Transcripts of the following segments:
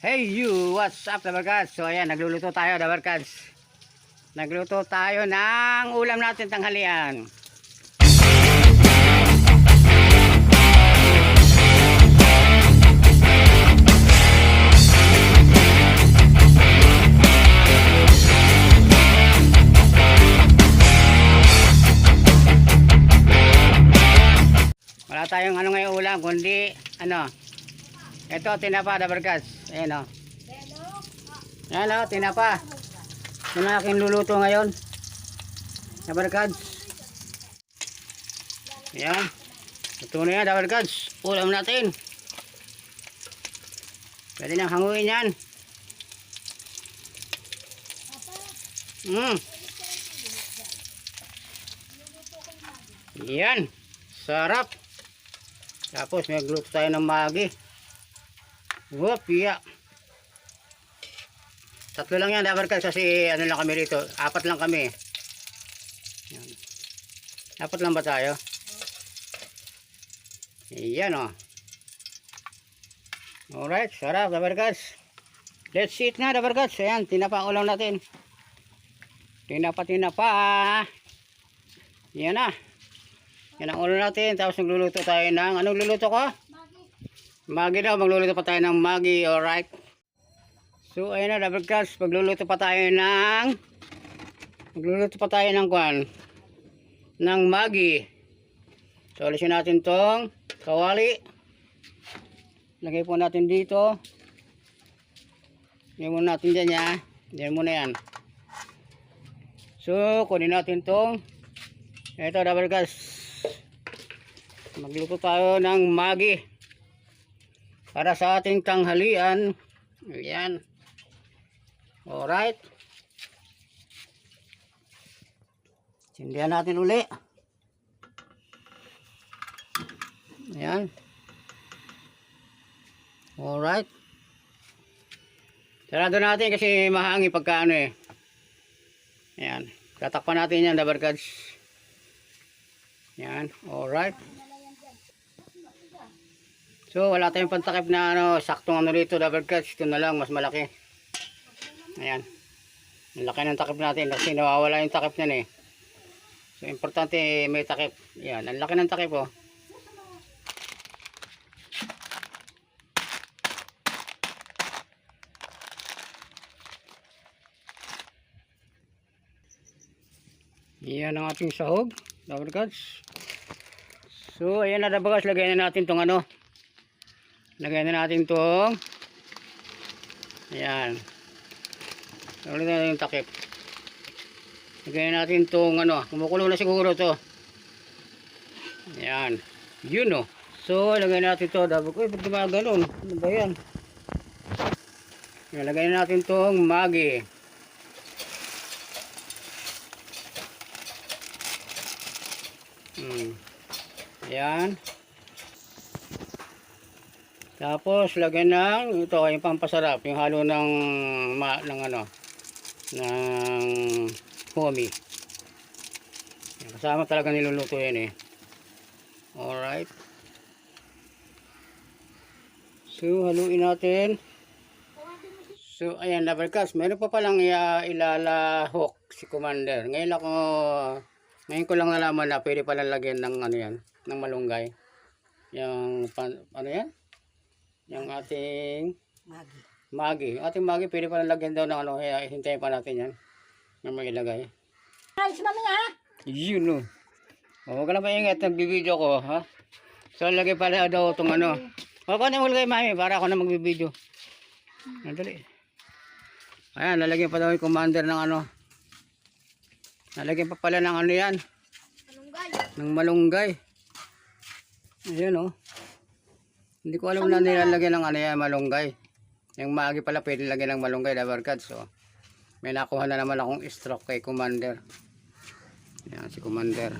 Hey you, what's up Dabarkads? So ayan, nagluluto tayo Dabarkads. Nagluto tayo ng ulam natin tanghalian. Wala tayong ano ngayong ulam, kundi ano, ito tinapa Dabarkads. Ayan o. Ayan o, tinapa. Yan ang aking luluto ngayon. Dabarkads. Ayan. Ito na yan Dabarkads. Ulam natin. Pwede nang hanguin yan. Mm. Yan. Sarap. Tapos may group tayo ng magi. Whoop, yeah. Tatlo lang yan, dapat kasi ano lang kami rito. Apat lang kami. Yan. Apat lang ba tayo? Yan o. Oh. Alright, sarap, dabarkas. Let's eat na, dabarkas. Ayan, tinapa ang ulam natin. Tinapa, tinapa. Yan na. Yan ang ulam natin. Tapos nagluluto tayo ng, anong luluto ko? Magi daw, magluluto pa tayo ng magi, alright. So, ayun na, double cast, magluluto pa tayo ng, magluluto pa tayo ng kwan, ng magi. So, alisin natin tong kawali. Lagay po natin dito. Lagay muna natin dyan ya. Diyan muna yan. So, kunin natin tong, ito double cast. Magluto tayo ng magi para sa ating tanghalian. Ayan. Alright. Sindihan natin uli. Ayan. Alright. Sarado natin kasi mahangi pagka ano eh. Ayan. Tatakpan natin yan, dabarkads. Ayan. Alright. So wala tayong pantakip na ano, saktong ano rito, double cuts. Ito na lang, mas malaki. Ayan. Ang laki ng takip natin kasi nawawala yung takip niyan eh. So importante may takip. Ayan, ang laki ng takip oh. Yan ang ating sahog, double cuts. So ayan na dabagas, lagyan na natin tong ano, Lagyan na natin itong Ayan. Lagyan na natin yung takip. Lagyan natin itong ano. Kumukulo na siguro to Ayan. Yun o. So, lagyan natin ito. Dapat ko, ba't diba ganun? Ano ba yan? Ayan, natin itong magi. Hmm. Ayan. Tapos lagyan ng ito yung pampasarap, yung halo ng ma, ng ano ng homi. Kasama talaga niluluto yan eh. Alright. So haluin natin. So ayan Labarkas, meron pa palang uh, ilalahok si Commander. Ngayon ako ngayon ko lang nalaman na pwede pala lagyan ng ano yan, ng malunggay. Yung pan, ano yan? Yung ating Magi. magi. Ating magi, pwede pa lagyan daw ng ano, kaya hintayin pa natin yan. Yung may ilagay. Ayos naman ha? Yun no. O, huwag ka na maingat, nagbibideo ko, ha? So, lagay pala daw itong ano. O, kung ano mo lagay, mami, para ako na magbibideo. Nadali. Ayan, lalagyan pa daw yung commander ng ano. Lalagyan pa pala ng ano yan. Malunggay. Ng malunggay. Ayan o. Hindi ko alam na nilalagyan ng ano yan, malunggay. Yung maagi pala pwede lagyan ng malunggay, dabarkad. So, may nakuha na naman akong stroke kay Commander. Yan, si Commander.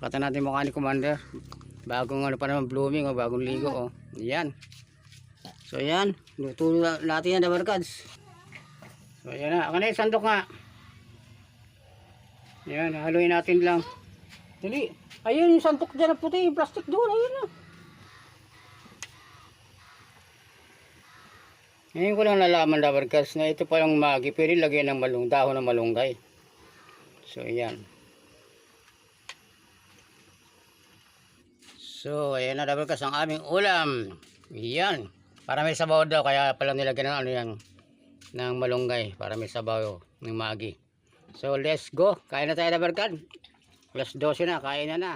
Kata natin mukha ni Commander. Bagong ano pa naman, blooming o bagong ligo o. Yan. So, yan. Luto na- natin yan, dabarkads. So, yan na. Yung sandok nga. Yan, haluin natin lang. Dali. Ayun yung sandok dyan na puti, yung plastic doon. Ayun na. Ngayon ko lang nalaman dabarkas na ito palang magi. Pwede lagyan ng malung, dahon ng malunggay. So, ayan. So, ayan na dabarkas ang aming ulam. Ayan. Para may sabaw daw, kaya pala nilagyan ng ano yan, ng malunggay. Para may sabaw ng magi. So, let's go. Kain na tayo dabarkas. Alas 12 na, kain na na.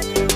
Bye.